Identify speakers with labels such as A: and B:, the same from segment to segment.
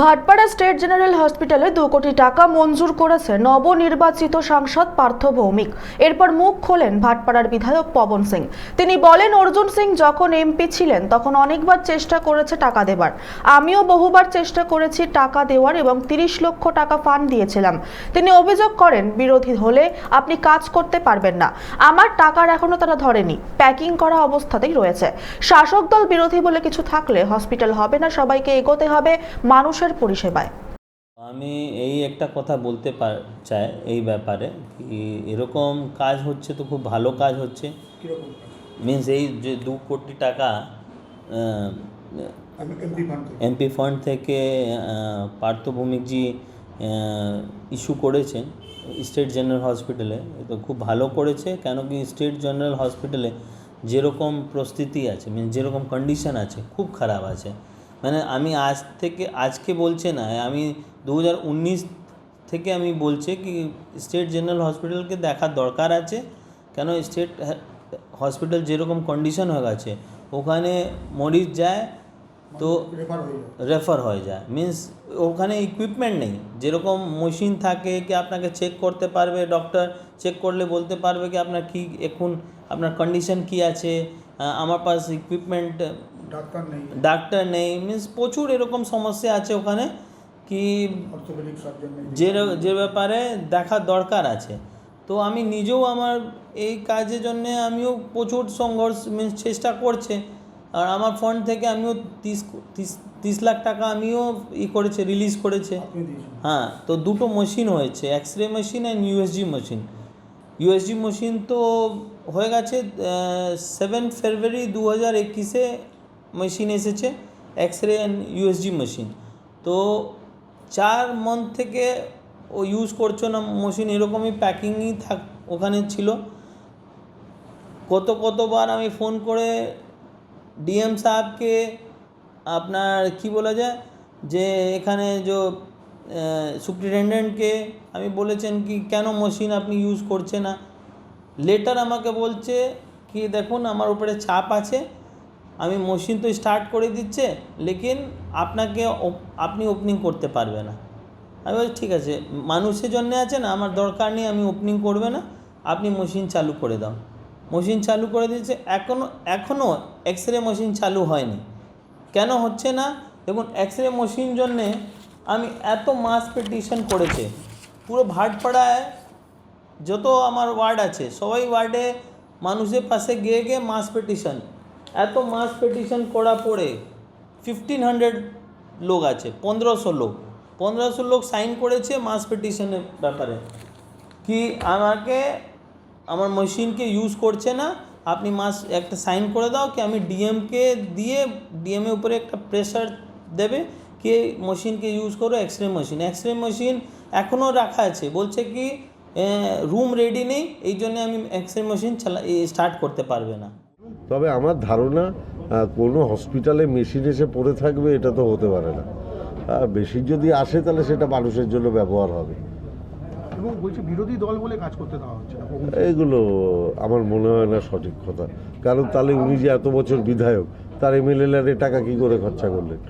A: Bhatpara state general হসপিটালে দু কোটি টাকা মঞ্জুর করেছে নবনির্বাচিত সাংসদ পার্থ ভৌমিক। এরপর মুখ খোলেন ভাটপাড়ার বিধায়ক পবন সিং। তিনি বলেন, অর্জুন সিং যখন এমপি ছিলেন, তখন অনেকবার চেষ্টা করেছে টাকা দেবার। আমিও বহুবার চেষ্টা করেছি টাকা দেওয়ার এবং তিরিশ লক্ষ টাকা ফান্ড দিয়েছিলাম। তিনি অভিযোগ করেন, বিরোধী হলে আপনি কাজ করতে পারবেন না। আমার টাকার এখনও তারা ধরেনি। প্যাকিং করা অবস্থাতেই রয়েছে। শাসক দল বিরোধী বলে কিছু থাকলে হসপিটাল হবে না, সবাইকে এগোতে হবে, মানুষের পরিষেবায়।
B: আমি এই একটা কথা বলতে পার চাই এই ব্যাপারে কি এরকম কাজ হচ্ছে তো খুব ভালো কাজ হচ্ছে। মিন্স এই যে দু কোটি টাকা
C: এমপি ফান্ড থেকে।
B: এমপি ফান্ড থেকে আহ, পার্থ ভৌমিকজি ইস্যু করেছেন স্টেট জেনারেল হসপিটালে তো খুব ভালো করেছে কেন কি স্টেট জেনারেল হসপিটালে যেরকম প্রস্তুতি আছে মিন যেরকম কন্ডিশন আছে খুব খারাপ আছে। মানে আমি আজ থেকে আজকে বলছে না আমি দু হাজার উনিশ থেকে আমি বলছি কি স্টেট জেনারেল হসপিটালকে দেখার দরকার আছে। কেন স্টেট হসপিটাল যেরকম কন্ডিশন হয়ে গেছে ওখানে মরিজ যায় তো
C: রেফার হয়ে যায়।
B: রেফার হয়ে যায়। মিন্স ওখানে ইকুইপমেন্ট নেই। যেরকম মেশিন থাকে কি আপনাকে চেক করতে পারবে ডক্টর চেক করলে বলতে পারবে কি আপনার কি এখন আপনার কন্ডিশন কি আছে আমার পাশ ইকুইপমেন্ট
C: ডাক্তার নেই।
B: ডাক্তার নেই মিন্স প্রচুর এরকম সমস্যা আছে ওখানে কি যে যে ব্যাপারে দেখার দরকার আছে। তো আমি নিজেও আমার এই কাজের জন্যে আমিও প্রচুর সংঘর্ষ মিন্স চেষ্টা করছে। আর আমার ফান্ড থেকে আমিও তিরিশ তিরিশ লাখ টাকা আমিও ই করেছে রিলিজ করেছে। হ্যাঁ তো দুটো মেশিন হয়েছে X ray machine and USG machine USG machine তো হয়ে গেছে সেভেন ফেব্রুয়ারি দু হাজার একুশে মেশিন এসেছে X ray and USG machine তো চার মান্থ থেকে ও ইউজ করছ না মেশিন এরকমই প্যাকিংই থাক, ওখানে ছিল। কত কতবার আমি ফোন করে ডিএম সাহেবকে আপনার কি বলা যায়, যে এখানে যে সুপ্রিটেন্ডেন্টকে আমি বলেছেন কি, কেন মেশিন আপনি ইউজ করছে না? লেটার আমাকে বলছে কি, দেখুন, আমার উপরে চাপ আছে। আমি মেশিন তো স্টার্ট করে দিচ্ছে, লেকিন আপনাকে আপনি ওপেনিং করতে পারবে না। আমি বলছি, ঠিক আছে, মানুষের জন্য আছে না, আমার দরকার নেই, আমি ওপেনিং করবে না, আপনি মেশিন চালু করে দাও। মেশিন চালু করে দিয়েছে এখনও এখনও এক্স রে মেশিন চালু হয়নি। কেন হচ্ছে না? দেখুন এক্স রে মেশিন জন্যে আমি এত মাস পিটিশন করেছে, পুরো ভাটপাড়ায় যত আমার ওয়ার্ড আছে, সবাই ওয়ার্ডে মানুষের পাশে গিয়ে গিয়ে মাস পিটিশন এত মাস পিটিশন করা পড়ে ফিফটিন হান্ড্রেড লোক আছে, পনেরোশো লোক। পনেরোশো লোক সাইন করেছে মাস পিটিশনের ব্যাপারে। কি আমাকে, আমার মেশিনকে ইউজ করছে না, আপনি মাস একটা সাইন করে দাও কি আমি ডিএমকে দিয়ে ডিএমের উপরে একটা প্রেশার দেবে কি মেশিনকে ইউজ করো X ray machine X ray machine এখনও রাখা আছে, বলছে কি রুম রেডি নেই, এই জন্য আমি এক্স রে মেশিন চালা স্টার্ট করতে পারবে না।
D: তবে আমার ধারণা কোনো হসপিটালে মেশিন এসে পড়ে থাকবে এটা তো হতে পারে না। মেশিন যদি আসে তাহলে সেটা মানুষের জন্য ব্যবহার হবে।
C: এবং বলছে বিরোধী দল বলে কাজ করতে দেওয়া হচ্ছে না।
D: এইগুলো আমার মনে হয় না সঠিক কথা। কারণ তাহলে উনি যে এত বছর বিধায়ক তার এমএলএ টাকা কি করে খরচা করলেন?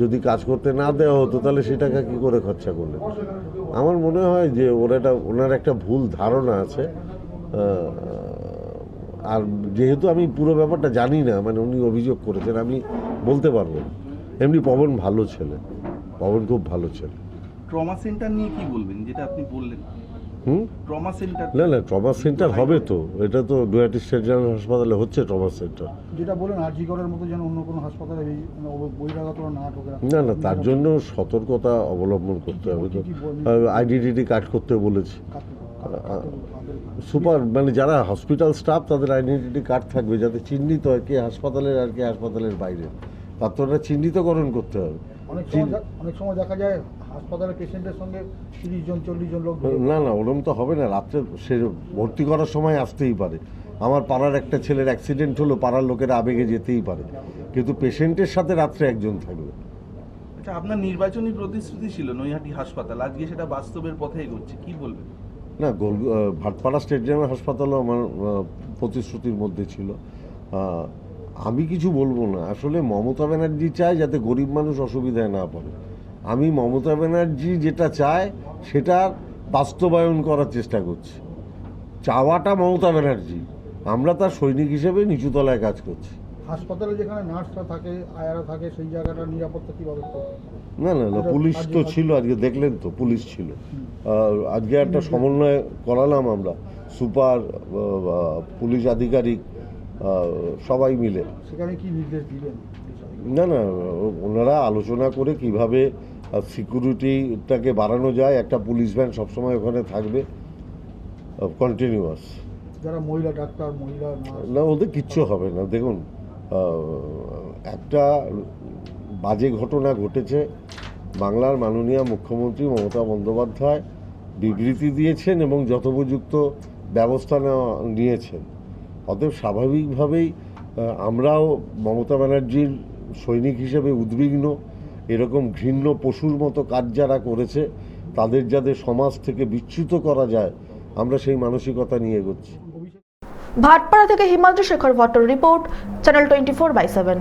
D: যদি কাজ করতে না দেওয়া হতো তাহলে সে টাকা কি করে খরচা করলেন? আমার মনে হয় যে ওর একটা ওনার একটা ভুল ধারণা আছে। আর যেহেতু আমি পুরো ব্যাপারটা জানি না মানে উনি অভিযোগ করেছেন আমি বলতে পারব না। এমনি পবন ভালো ছেলে পবন খুব ভালো ছেলে।
E: ট্রমা সেন্টার নিয়ে কি বলবেন যেটা আপনি বললেন?
D: হুম?
E: ট্রমা সেন্টার
D: না না ট্রমা সেন্টার হবে তো এটা তো গুয়াহাটি স্টেট জেনারেল হাসপাতালে হচ্ছে ট্রমা সেন্টার।
C: যেটা বলেন আরজি করার মতো যেন অন্য কোনো হাসপাতালে এই বহিরাগতরা না ঢোকে
D: না না তার জন্য সতর্কতা অবলম্বন করতে হবে তো। আইডেন্টিটি কার্ড করতে বলেছি। সুপার মানে যারা হসপিটাল স্টাফ তাদের আইডেন্টিটি কার্ড থাকবে যাতে চিহ্নিত হয় কে হাসপাতালের আর কে হাসপাতালের বাইরে। তার তো ওটা চিহ্নিতকরণ করতে হবে।
C: অনেক সময় অনেক সময় দেখা যায় হাসপাতালের পেশেন্টের সঙ্গে তিরিশ জন চল্লিশ জন লোক
D: না না ওরম তো হবে না। রাত্রে সে ভর্তি করার সময় আসতেই পারে। আমার পাড়ার একটা ছেলের অ্যাক্সিডেন্ট হলো পাড়ার লোকেরা আবেগে যেতেই পারে। কিন্তু পেশেন্টের সাথে রাত্রে একজন থাকবে।
E: আচ্ছা আপনার নির্বাচনী প্রতিশ্রুতি ছিল নৈহাটি হাসপাতাল। আজকে সেটা বাস্তবের পথে এগোচ্ছে। কি বলবেন?
D: না গোল ভাটপাড়া স্টেডিয়ামের হাসপাতালও আমার প্রতিশ্রুতির মধ্যে ছিল। আমি কিছু বলব না। আসলে মমতা ব্যানার্জি চায় যাতে গরিব মানুষ অসুবিধায় না পড়ে। আমি মমতা ব্যানার্জি যেটা চায় সেটার বাস্তবায়ন করার চেষ্টা করছি। চাওয়াটা মমতা ব্যানার্জি। আমরা তার সৈনিক হিসেবে নিচুতলায় কাজ করছি।
C: হাসপাতালে যেখানে নার্সরা থাকে আয়ারা থাকে সেই জায়গাটা নিরাপত্তা কীভাবে
D: না না না পুলিশ তো ছিল আজকে দেখলেন তো পুলিশ ছিল। আজকে একটা সমন্বয় করালাম আমরা। সুপার পুলিশ আধিকারিক সবাই মিলে।
C: সেখানে কি নির্দেশ দিবেন?
D: না না ওনারা আলোচনা করে কীভাবে সিকিউরিটিটাকে বাড়ানো যায়। একটা পুলিশ ভ্যান সবসময় ওখানে থাকবে। কন্টিনিউয়াস
C: যারা মহিলা ডাক্তার মহিলা
D: না ওদের কিচ্ছু হবে না। দেখুন একটা বাজে ঘটনা ঘটেছে। বাংলার মাননীয় মুখ্যমন্ত্রী মমতা বন্দ্যোপাধ্যায় বিবৃতি দিয়েছেন এবং যথোপযুক্ত ব্যবস্থা নেওয়া নিয়েছেন। অতএব স্বাভাবিকভাবেই আমরাও মমতা ব্যানার্জির সৈনিক হিসেবে উদ্বিগ্ন, এরকম ঘৃণ্য পশুর মতো কাজ যারা করেছে, তাদের যাতে সমাজ থেকে বিচ্যুত করা যায়, আমরা সেই মানসিকতা নিয়ে এগোচ্ছি।
A: ভাটপাড়া থেকে Himadri Shekhar Bhattar report, channel twenty four by seven.